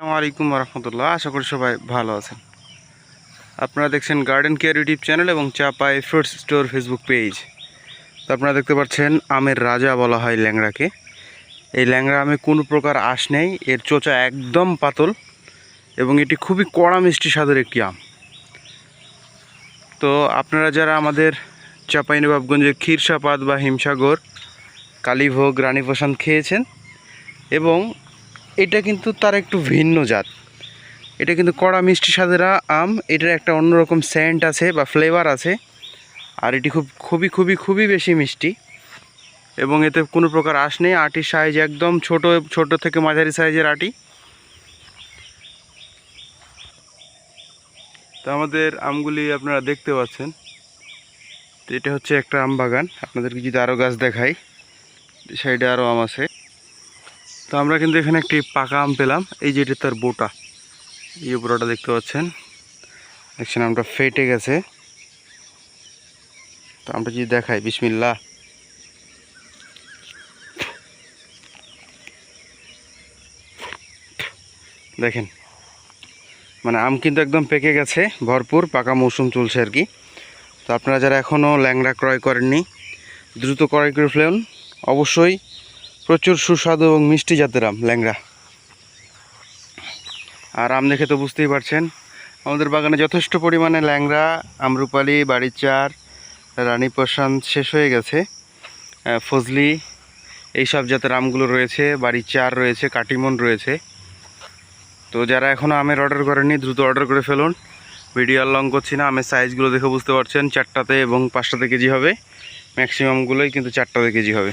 আসসালামু আলাইকুম রহমতুল্লাহ আশা করি সবাই ভালো আছেন। আপনারা দেখছেন গার্ডেন কেয়ার ইউটিউব চ্যানেল এবং Chapai fruits store Facebook page তো আপনারা দেখতে পাচ্ছেন, আমের রাজা বলা হয় ল্যাংড়াকে। এই ল্যাংড়া আমে কোনো প্রকার আঁশ নেই, এর চোচা একদম পাতল এবং এটি খুবই কড়া মিষ্টি স্বাদের একটি আম। তো আপনারা যারা আমাদের চাঁপাইনবাবগঞ্জের ক্ষীরসাপাত বা হিমসাগর, কালীভোগ রানী প্রশান্ত খেয়েছেন এবং এটা কিন্তু তার একটু ভিন্ন জাত। এটা কিন্তু কড়া মিষ্টি স্বাদের আম, এটার একটা অন্যরকম স্যান্ট আছে বা ফ্লেভার আছে। আর এটি খুব, খুবই খুবই খুবই বেশি মিষ্টি। এবং এতে কোনো প্রকার আঁশ নেই, আটির সাইজ একদম ছোট ছোট থেকে মাঝারি সাইজের আটি। তো আমাদের আমগুলি আপনারা দেখতে পাচ্ছেন। এটা হচ্ছে একটা আম বাগান। আপনাদেরকে যদি আরও গাছ দেখাই সাইডে আরও আম আছে। তো আমরা কিন্তু এখানে একটি পাকা আম পেলাম। এই যে এটা তার বোটা। এই বোটাটা দেখতে পাচ্ছেন। দেখছেন আমটা ফেটে গেছে। তো আমরা যদি দেখাই বিসমিল্লা দেখেন। মানে আম কিন্তু একদম পেকে গেছে, ভরপুর, পাকা মৌসুম চলছে আর কি। তো আপনারা যারা এখনও ল্যাংড়া ক্রয় করেননি, দ্রুত ক্রয় করে ফেলুন। অবশ্যই প্রচুর সুস্বাদু এবং মিষ্টি জাতের আম, ল্যাংড়া। আর আম দেখে তো বুঝতেই পারছেন, আমাদের বাগানে যথেষ্ট পরিমাণে ল্যাংড়া, আমরুপালি বাড়ির চার রানী প্রশান্ত শেষ হয়ে গেছে ফজলি, এইসব জাতের আমগুলো রয়েছে বাড়ির চার রয়েছে, কাটিমন রয়েছে। তো যারা এখনও আমের অর্ডার করেননি, দ্রুত অর্ডার করে ফেলুন। ভিডিও আর লং করছি না, আমের সাইজগুলো দেখে বুঝতে পারছেন, চারটাতে এবং পাঁচটাতে কেজি হবে। ম্যাক্সিমামগুলোই কিন্তু চারটাতে কেজি হবে।